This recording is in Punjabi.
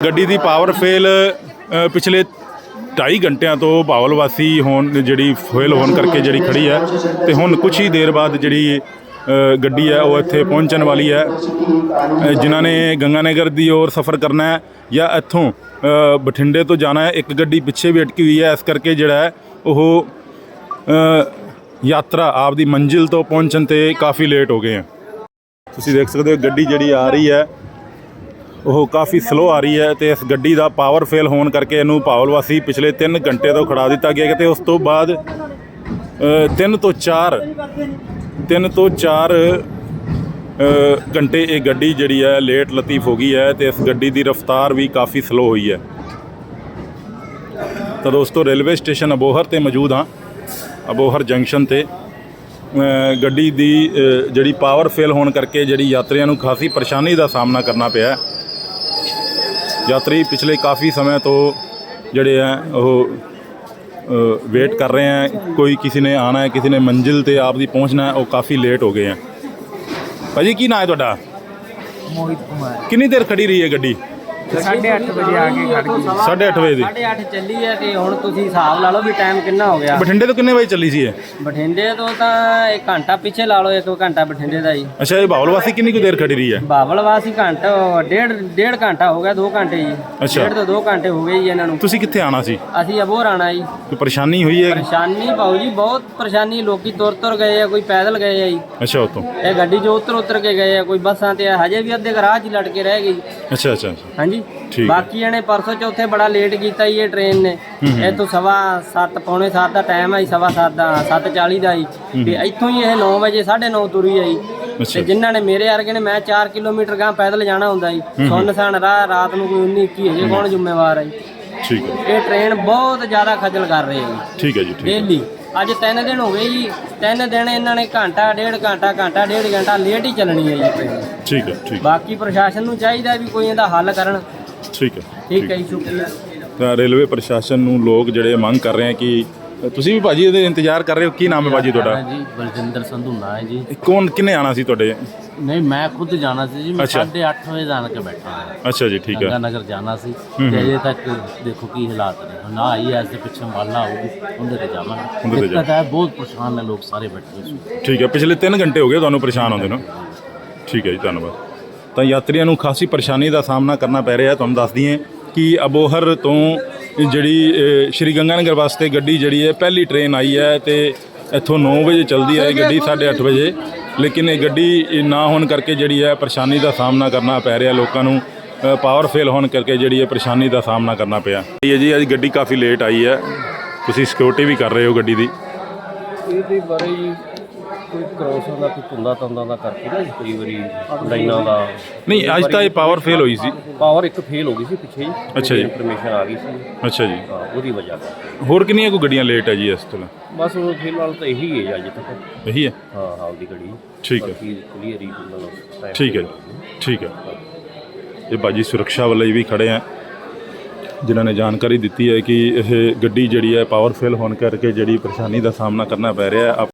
ਗੱਡੀ ਦੀ ਪਾਵਰ ਫੇਲ ਪਿਛਲੇ 2.5 ਘੰਟਿਆਂ ਤੋਂ ਬਾਵਲ ਵਾਸੀ ਹੋਣ ਜਿਹੜੀ ਫੇਲ ਹੋਣ ਕਰਕੇ ਜਿਹੜੀ ਖੜੀ ਹੈ ਤੇ ਹੁਣ ਕੁਝ ਹੀ ਦੇਰ ਬਾਅਦ ਜਿਹੜੀ ਗੱਡੀ ਹੈ ਉਹ ਇੱਥੇ ਪਹੁੰਚਣ ਵਾਲੀ ਹੈ। ਜਿਨ੍ਹਾਂ ਨੇ ਗੰਗਾਨਗਰ ਦੀ ਔਰ ਸਫ਼ਰ ਕਰਨਾ ਹੈ ਜਾਂ ਇੱਥੋਂ ਬਠਿੰਡੇ ਤੋਂ ਜਾਣਾ ਹੈ ਇੱਕ ਗੱਡੀ ਪਿੱਛੇ ਵੀ ਅਟਕੀ ਹੋਈ ਹੈ ਇਸ ਕਰਕੇ ਜਿਹੜਾ ਉਹ ਅ, ਯਾਤਰਾ ਆਪਦੀ ਮੰਜ਼ਿਲ ਤੋਂ ਪਹੁੰਚਣ ਤੇ ਕਾਫੀ ਲੇਟ ਹੋ ਗਏ ਹੈ। ਤੁਸੀਂ ਦੇਖ ਸਕਦੇ ਹੋ ਗੱਡੀ ਜਿਹੜੀ ਆ ਰਹੀ ਹੈ ਉਹ ਕਾਫੀ ਸਲੋ ਆ ਰਹੀ ਹੈ ਤੇ ਇਸ ਗੱਡੀ ਦਾ ਪਾਵਰ ਫੇਲ ਹੋਣ ਕਰਕੇ ਇਹਨੂੰ ਪਾਵਲ ਵਾਸੀ ਪਿਛਲੇ 3 ਘੰਟੇ ਤੋਂ ਖੜਾ ਦਿੱਤਾ ਗਿਆ ਤੇ ਉਸ ਤੋਂ ਬਾਅਦ 3 ਤੋਂ 4 3 ਤੋਂ 4 ਘੰਟੇ ਇਹ ਗੱਡੀ ਜਿਹੜੀ ਹੈ ਲੇਟ ਲਤੀਫ ਹੋ ਗਈ ਹੈ ਤੇ ਇਸ ਗੱਡੀ ਦੀ ਰਫ਼ਤਾਰ ਵੀ ਕਾਫੀ ਸਲੋ ਹੋਈ ਹੈ। ਤਾਂ ਦੋਸਤੋ ਰੇਲਵੇ ਸਟੇਸ਼ਨ ਅਬੋਹਰ ਤੇ ਮੌਜੂਦ ਹਾਂ। ਅਬੋਹਰ ਜੰਕਸ਼ਨ ਤੇ ਗੱਡੀ ਦੀ ਜਿਹੜੀ ਪਾਵਰ ਫੇਲ ਹੋਣ ਕਰਕੇ ਜਿਹੜੀ ਯਾਤਰੀਆਂ ਨੂੰ ਖਾਸੀ ਪਰੇਸ਼ਾਨੀ ਦਾ ਸਾਹਮਣਾ ਕਰਨਾ ਪਿਆ ਯਾਤਰੀ ਪਿਛਲੇ ਕਾਫੀ ਸਮੇਂ ਤੋਂ ਜਿਹੜੇ ਆ ਉਹ ਵੇਟ ਕਰ ਰਹੇ ਆ। ਕੋਈ ਕਿਸੇ ਨੇ ਆਣਾ ਹੈ ਕਿਸੇ ਨੇ ਮੰਜ਼ਿਲ ਤੇ ਆਪ ਦੀ ਪਹੁੰਚਣਾ ਹੈ ਉਹ ਕਾਫੀ ਲੇਟ ਹੋ ਗਏ ਆ। ਭਾਜੀ ਕੀ ਨਾਂ ਹੈ ਤੁਹਾਡਾ? ਮੋਹਿਤ ਕੁਮਾਰ। ਕਿੰਨੀ ਦੇਰ ਖੜੀ ਰਹੀ ਹੈ ਗੱਡੀ? 8:30 ਵਜੇ ਆ ਕੇ ਖੜ ਗਈ। 8:30 ਵਜੇ ਦੀ। 8:30 ਚੱਲੀ ਹੈ ਤੇ ਹੁਣ ਤੁਸੀਂ ਹਿਸਾਬ ਲਾ ਲਓ ਵੀ ਟਾਈਮ ਕਿੰਨਾ ਹੋ ਗਿਆ। ਬਠਿੰਡੇ ਤੋਂ ਕਿੰਨੇ ਵਜੇ ਚੱਲੀ ਸੀ ਇਹ? ਬਠਿੰਡੇ ਤੋਂ ਤਾਂ ਇੱਕ ਘੰਟਾ ਪਿੱਛੇ ਲਾ ਲਓ ਇੱਕ ਘੰਟਾ ਬਠਿੰਡੇ ਦਾ ਜੀ ਅੱਛਾ ਇਹ ਬਾਵਲ ਵਾਸੀ ਕਿੰਨੀ ਕੁ ਦੇਰ ਖੜੀ ਰਹੀ ਹੈ? ਬਾਵਲਵਾਸੀ ਘੰਟਾ ਡੇਢ ਡੇਢ ਘੰਟਾ ਹੋ ਗਿਆ 2 ਘੰਟੇ ਜੀ ਅੱਛਾ। ਡੇਢ ਤੋਂ 2 ਘੰਟੇ ਹੋ ਗਏ ਜੀ ਇਹਨਾਂ ਨੂੰ। ਤੁਸੀਂ ਕਿੱਥੇ ਆਣਾ ਸੀ? ਅਸੀਂ ਅਬੋਰ ਆਣਾ ਜੀ। ਕੋਈ ਪਰੇਸ਼ਾਨੀ ਹੋਈ ਹੈ? ਪਰੇਸ਼ਾਨੀ ਭਾਊ ਜੀ ਬਹੁਤ ਪਰੇਸ਼ਾਨੀ। ਲੋਕੀ ਤੁਰ ਤੁਰ ਗਏ ਆ ਕੋਈ ਪੈਦਲ ਗਏ ਆ ਜੀ। ਅੱਛਾ ਉਤੋਂ ਇਹ ਗੱਡੀ 'ਚੋਂ ਉਤਰ ਉਤਰ ਕੇ ਗਏ ਆ ਕੋਈ ਬੱਸਾਂ ਤੇ ਆ, ਹਜੇ ਵੀ ਅੱਧੇ ਕੁ ਰਾਹ 'ਚ ਹੀ ਲਟਕੇ ਰਹਿ ਜੀ। ਅੱਛਾ ਅੱਛਾ ਅੱਛਾ। ਹਾਂਜੀ ਠੀਕ ਹੈ। ਬਾਕੀ ਇਹਨੇ ਪਰਸੋਂ ਚੌਥੇ ਬੜਾ ਲੇਟ ਕੀਤਾ ਜੀ ਇਹ ਟ੍ਰੇਨ ਨੇ। ਇਹ ਤੋਂ ਸਵਾ 7 ਪੌਣੇ 7 ਦਾ ਟਾਈਮ ਹੈ ਜੀ, ਸਵਾ 7 ਦਾ 7:40 ਦਾ ਜੀ। ਤੇ ਇੱਥੋਂ ਹੀ ਇਹ 9 ਵਜੇ 9:30 ਤੁਰੀ ਹੈ ਜੀ। ਅੱਛਾ। ਤੇ ਜਿਨ੍ਹਾਂ ਨੇ ਮੇਰੇ ਵਰਗੇ ਨੇ ਮੈਂ 4 ਕਿਲੋਮੀਟਰ ਗਾਂ ਪੈਦਲ ਜਾਣਾ ਹੁੰਦਾ ਜੀ। ਸੁੰਨਸਾਨ ਰਾਹ ਰਾਤ ਨੂੰ ਕੋਈ 19 21 ਹਜੇ ਕੌਣ ਜ਼ਿੰਮੇਵਾਰ ਹੈ ਜੀ। ਠੀਕ ਹੈ। ਇਹ ਟ੍ਰੇਨ ਬਹੁਤ ਜ਼ਿਆਦਾ ਖੱਜਲ ਕਰ ਰਹੀ ਹੈ ਜੀ। ਠੀਕ ਹੈ ਜੀ ਠੀਕ ਹੈ। ਡੇਲੀ ਅੱਜ 3 ਦਿਨ ਹੋ ਗਏ ਜੀ। 3 ਦਿਨ ਇਹਨਾਂ ਨੇ ਘੰਟਾ ਡੇਢ ਘੰਟਾ ਘੰਟਾ ਡੇਢ ਘੰਟਾ ਲੇਟ ਹੀ ਚੱਲਣੀ ਹੈ ਜੀ ਠੀਕ ਹੈ ਠੀਕ ਬਾਕੀ ਪ੍ਰਸ਼ਾਸਨ ਨੂੰ ਚਾਹੀਦਾ ਵੀ ਕੋਈ ਇਹਦਾ ਹੱਲ ਕਰਨ। ਠੀਕ ਹੈ ਠੀਕ ਹੈ ਜੀ ਸ਼ੁਕਰੀਆ। ਤਾਂ ਰੇਲਵੇ ਪ੍ਰਸ਼ਾਸਨ ਨੂੰ ਲੋਕ ਜਿਹੜੇ ਮੰਗ ਕਰ ਰਹੇ ਆ ਕਿ ਤੁਸੀਂ ਵੀ ਭਾਜੀ ਇਹਦੇ ਇੰਤਜ਼ਾਰ ਕਰ ਰਹੇ ਹੋ? ਕੀ ਨਾਮ ਹੈ ਭਾਜੀ ਤੁਹਾਡਾ? ਜੀ ਬਲਜਿੰਦਰ ਸੰਧੂ ਨਾਂ ਹੈ ਜੀ। ਕੌਣ ਕਿੰਨੇ ਆਣਾ ਸੀ ਤੁਹਾਡੇ? ਨਹੀਂ ਮੈਂ ਖੁਦ ਜਾਣਾ ਸੀ ਜੀ। ਮੈਂ ਅੱਛਾ। 8:30 ਵਜੇ ਜਾਣ ਕੇ ਬੈਠਾ ਹਾਂ ਅੱਛਾ ਜੀ ਠੀਕ ਗੰਗਾ ਹੈ। ਨਗਰ ਜਾਣਾ ਸੀ। ਤੇ ਅਜੇ ਤੱਕ ਦੇਖੋ ਕੀ ਹਾਲਾਤ ਨੇ। ਹੁਣ ਨਾ ਆਈ ਐਸ ਦੇ ਪਿੱਛੇ ਮਾਲਾ ਆਊਗੀ ਉਹਦੇ ਤੇ ਉਹਦੇ ਜਾਵਾਂਗੇ ਤੇ ਦਿੱਕਤ ਹੈ ਬਹੁਤ ਪਰੇਸ਼ਾਨ ਨੇ ਲੋਕ ਸਾਰੇ ਬੈਠੇ ਹੋਏ ਸੀ। ਠੀਕ ਹੈ ਪਿਛਲੇ 3 ਘੰਟੇ ਹੋ ਗਏ ਤੁਹਾਨੂੰ ਪਰੇਸ਼ਾਨ ਹੁੰਦੇ ਨੂੰ। ਠੀਕ ਹੈ ਜੀ ਧੰਨਵਾਦ। ਤਾਂ ਯਾਤਰੀਆਂ ਨੂੰ ਖਾਸੀ ਪਰੇਸ਼ਾਨੀ ਦਾ ਸਾਹਮਣਾ ਕਰਨਾ ਪੈ ਰਿਹਾ ਤੁਹਾਨੂੰ ਦੱਸ ਦਈਏ ਕਿ ਅਬੋਹਰ ਤੋਂ ਜਿਹੜੀ ਸ਼੍ਰੀ ਗੰਗਾਨਗਰ ਵਾਸਤੇ ਗੱਡੀ ਜਿਹੜੀ ਹੈ ਪਹਿਲੀ ਟ੍ਰੇਨ ਆਈ ਹੈ ਤੇ ਇੱਥੋਂ 9 ਵਜੇ ਚੱਲਦੀ ਹੈ ਇਹ ਗੱਡੀ 8:30 ਵਜੇ। ਲੇਕਿਨ ਇਹ ਗੱਡੀ ਨਾ ਹੋਣ ਕਰਕੇ ਜਿਹੜੀ ਹੈ ਪਰੇਸ਼ਾਨੀ ਦਾ ਸਾਹਮਣਾ ਕਰਨਾ ਪੈ ਰਿਹਾ ਲੋਕਾਂ ਨੂੰ ਅ, ਪਾਵਰ ਫੇਲ ਹੋਣ ਕਰਕੇ ਜਿਹੜੀ ਹੈ ਪਰੇਸ਼ਾਨੀ ਦਾ ਸਾਹਮਣਾ ਕਰਨਾ ਪਿਆ। ਇਹ ਜੀ ਅੱਜ ਗੱਡੀ ਕਾਫੀ ਲੇਟ ਆਈ ਹੈ। ਤੁਸੀਂ ਸਿਕਿਉਰਿਟੀ ਵੀ ਕਰ ਰਹੇ ਹੋ ਗੱਡੀ ਦੀ। ਇਹਦੇ ਬਾਰੇ ਕੋਈ ਕ੍ਰੋਸ ਹੁੰਦਾ ਕੋਈ ਧੁੰਦਾ ਤੰਦਾ ਦਾ ਕਰਕੇ ਨਾ ਕਈ ਵਾਰੀ ਲਾਈਨਾਂ ਦਾ। ਨਹੀਂ ਅੱਜ ਤਾਂ ਇਹ ਪਾਵਰ ਫੇਲ ਹੋਈ ਸੀ। ਪਾਵਰ ਇੱਕ ਫੇਲ ਹੋ ਗਈ ਸੀ ਪਿੱਛੇ ਜੀ ਅੱਛਾ ਜੀ। ਇਨਫੋਰਮੇਸ਼ਨ ਆ ਗਈ ਸੀ। ਅੱਛਾ ਜੀ। ਹਾਂ ਉਹਦੀ ਵਜ੍ਹਾ ਕਰਕੇ। ਹੋਰ ਕਿੰਨੀਆਂ ਕੋ ਗੱਡੀਆਂ ਲੇਟ ਹੈ ਜੀ ਇਸ ਤੋਂ ਬਸ ਉਹ ਫਿਲਹਾਲ ਤਾਂ ਇਹੀ ਹੈ ਜੀ ਅੱਜ ਤੱਕ। ਇਹੀ ਹੈ? ਹਾਂ ਹਾਲ ਦੀ ਘੜੀ। ਠੀਕ ਹੈ। ਬਾਕੀ ਕਲੀਅਰ ਹੀ ਮਤਲਬ ਠੀਕ ਹੈ ਜੀ। ਠੀਕ ਹੈ। ਇਹ ਬਾਜੀ ਸੁਰੱਖਿਆ ਵਾਲੇ ਵੀ ਖੜੇ ਆ। ਜਿਨ੍ਹਾਂ ਨੇ ਜਾਣਕਾਰੀ ਦਿੱਤੀ ਹੈ ਕਿ ਇਹ ਗੱਡੀ ਜਿਹੜੀ ਹੈ ਪਾਵਰ ਫੇਲ ਹੋਣ ਕਰਕੇ ਜਿਹੜੀ ਪਰੇਸ਼ਾਨੀ ਦਾ ਸਾਹਮਣਾ ਕਰਨਾ ਪੈ ਰਿਹਾ ਹੈ। ਆਪ-